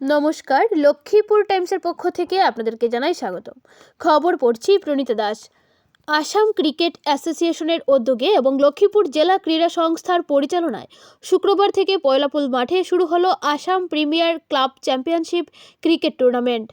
নমস্কার, লক্ষ্মীপুর টাইমসের পক্ষ থেকে আপনাদেরকে জানাই স্বাগত খবর পড়ছি প্রণীতা দাস। আসাম ক্রিকেট অ্যাসোসিয়েশনের উদ্যোগে এবং লক্ষ্মীপুর জেলা ক্রীড়া সংস্থার পরিচালনায় শুক্রবার থেকে পয়লাপুল মাঠে শুরু হলো Assam premier club championship cricket tournament.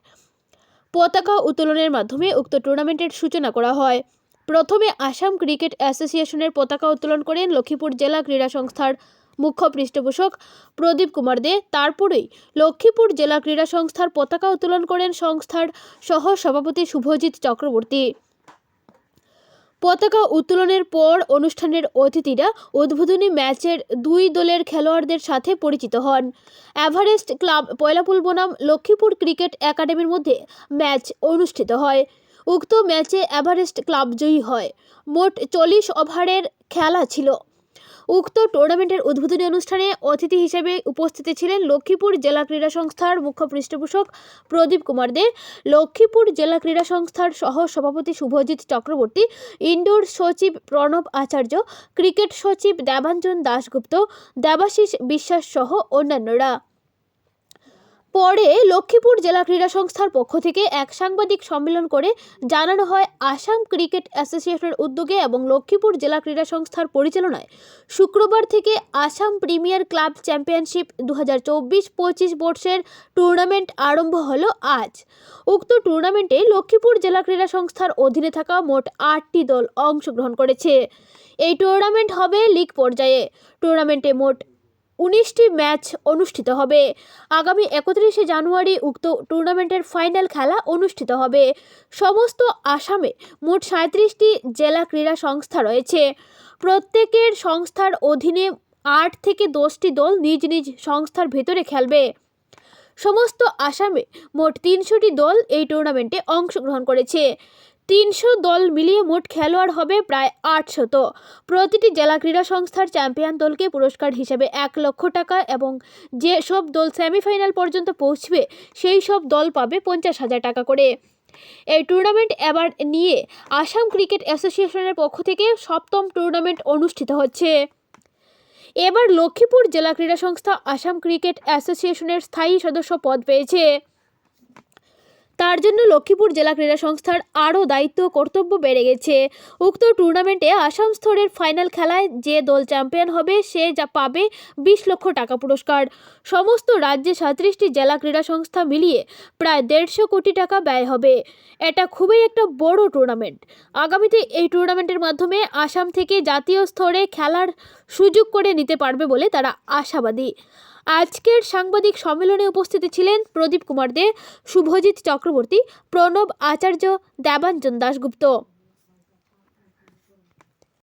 পতাকা উত্তোলনের মাধ্যমে উক্ত টুর্নামেন্টের সূচনা করা হয়। প্রথমে আসাম ক্রিকেট অ্যাসোসিয়েশনের পতাকা উত্তোলন করেন লক্ষ্মীপুর জেলা ক্রীড়া সংস্থার মুখ্য পৃষ্ঠপোষক প্রদীপ কুমার দে। তারপরেই লক্ষ্মীপুর জেলা ক্রীড়া সংস্থার পতাকা উত্তোলন করেন সংস্থার সহ সভাপতি শুভজিৎ চক্রবর্তী। পতাকা উত্তোলনের পর অনুষ্ঠানের অতিথিরা উদ্বোধনী ম্যাচের দুই দলের খেলোয়াড়দের সাথে পরিচিত হন। এভারেস্ট ক্লাব পয়লাপুল বনাম লক্ষ্মীপুর ক্রিকেট একাডেমির মধ্যে ম্যাচ অনুষ্ঠিত হয়। উক্ত ম্যাচে এভারেস্ট ক্লাব জয়ী হয়। মোট চল্লিশ ওভারের খেলা ছিল। উক্ত টুর্নামেন্টের উদ্বোধনী অনুষ্ঠানে অতিথি হিসেবে উপস্থিত ছিলেন লক্ষ্মীপুর জেলা ক্রীড়া সংস্থার মুখ্য পৃষ্ঠপোষক প্রদীপ কুমার দে, লক্ষ্মীপুর জেলা ক্রীড়া সংস্থার সহ সভাপতি শুভজিৎ চক্রবর্তী ইন্ডোর সচিব প্রণব আচার্য ক্রিকেট সচিব দেবাঞ্জন দাশগুপ্ত, দেবাশিস বিশ্বাস সহ অন্যান্যরা। পরে লক্ষ্মীপুর জেলা ক্রীড়া সংস্থার পক্ষ থেকে এক সাংবাদিক সম্মেলন করে জানানো হয় আসাম ক্রিকেট অ্যাসোসিয়েশনের উদ্যোগে এবং লক্ষ্মীপুর জেলা ক্রীড়া সংস্থার পরিচালনায় শুক্রবার থেকে আসাম প্রিমিয়ার ক্লাব চ্যাম্পিয়নশিপ দু হাজার চব্বিশ পঁচিশ বর্ষের টুর্নামেন্ট আরম্ভ হলো আজ। উক্ত টুর্নামেন্টে লক্ষ্মীপুর জেলা ক্রীড়া সংস্থার অধীনে থাকা মোট আটটি দল অংশগ্রহণ করেছে। এই টুর্নামেন্ট হবে লিগ পর্যায়ে। টুর্নামেন্টে মোট উনিশটি ম্যাচ অনুষ্ঠিত হবে। আগামী একত্রিশে জানুয়ারি উক্ত টুর্নামেন্টের ফাইনাল খেলা অনুষ্ঠিত হবে। সমস্ত আসামে মোট সাঁত্রিশটি জেলা ক্রীড়া সংস্থা রয়েছে। প্রত্যেকের সংস্থার অধীনে আট থেকে দশটি দল নিজ নিজ সংস্থার ভেতরে খেলবে। সমস্ত আসামে মোট তিনশোটি দল এই টুর্নামেন্টে অংশগ্রহণ করেছে। তিনশো দল মিলিয়ে মোট খেলোয়াড় হবে প্রায় আটশত। প্রতিটি জেলা ক্রীড়া সংস্থার চ্যাম্পিয়ন দলকে পুরস্কার হিসেবে এক লক্ষ টাকা এবং যে সব দল সেমিফাইনাল পর্যন্ত পৌঁছবে, সেই সব দল পাবে পঞ্চাশ হাজার টাকা করে। এই টুর্নামেন্ট এবার নিয়ে আসাম ক্রিকেট অ্যাসোসিয়েশনের পক্ষ থেকে সপ্তম টুর্নামেন্ট অনুষ্ঠিত হচ্ছে। এবার লক্ষ্মীপুর জেলা ক্রীড়া সংস্থা আসাম ক্রিকেট অ্যাসোসিয়েশনের স্থায়ী সদস্য পদ পেয়েছে। তার জন্য লক্ষ্মীপুর জেলা ক্রীড়া সংস্থার আরও দায়িত্ব কর্তব্য বেড়ে গেছে। উক্ত টুর্নামেন্টে আসাম স্তরের ফাইনাল খেলায় যে দল চ্যাম্পিয়ন হবে, সে যা পাবে বিশ লক্ষ টাকা পুরস্কার। সমস্ত রাজ্যে সাঁত্রিশটি জেলা ক্রীড়া সংস্থা মিলিয়ে প্রায় দেড়শো কোটি টাকা ব্যয় হবে। এটা খুবই একটা বড় টুর্নামেন্ট। আগামীতে এই টুর্নামেন্টের মাধ্যমে আসাম থেকে জাতীয় স্তরে খেলার সুযোগ করে নিতে পারবে বলে তারা আশাবাদী। আজকের সাংবাদিক সম্মেলনে উপস্থিত ছিলেন প্রদীপ কুমার দে, শুভজিৎ চক্রবর্তী প্রণব আচার্য দেবাঞ্জন দাশগুপ্ত।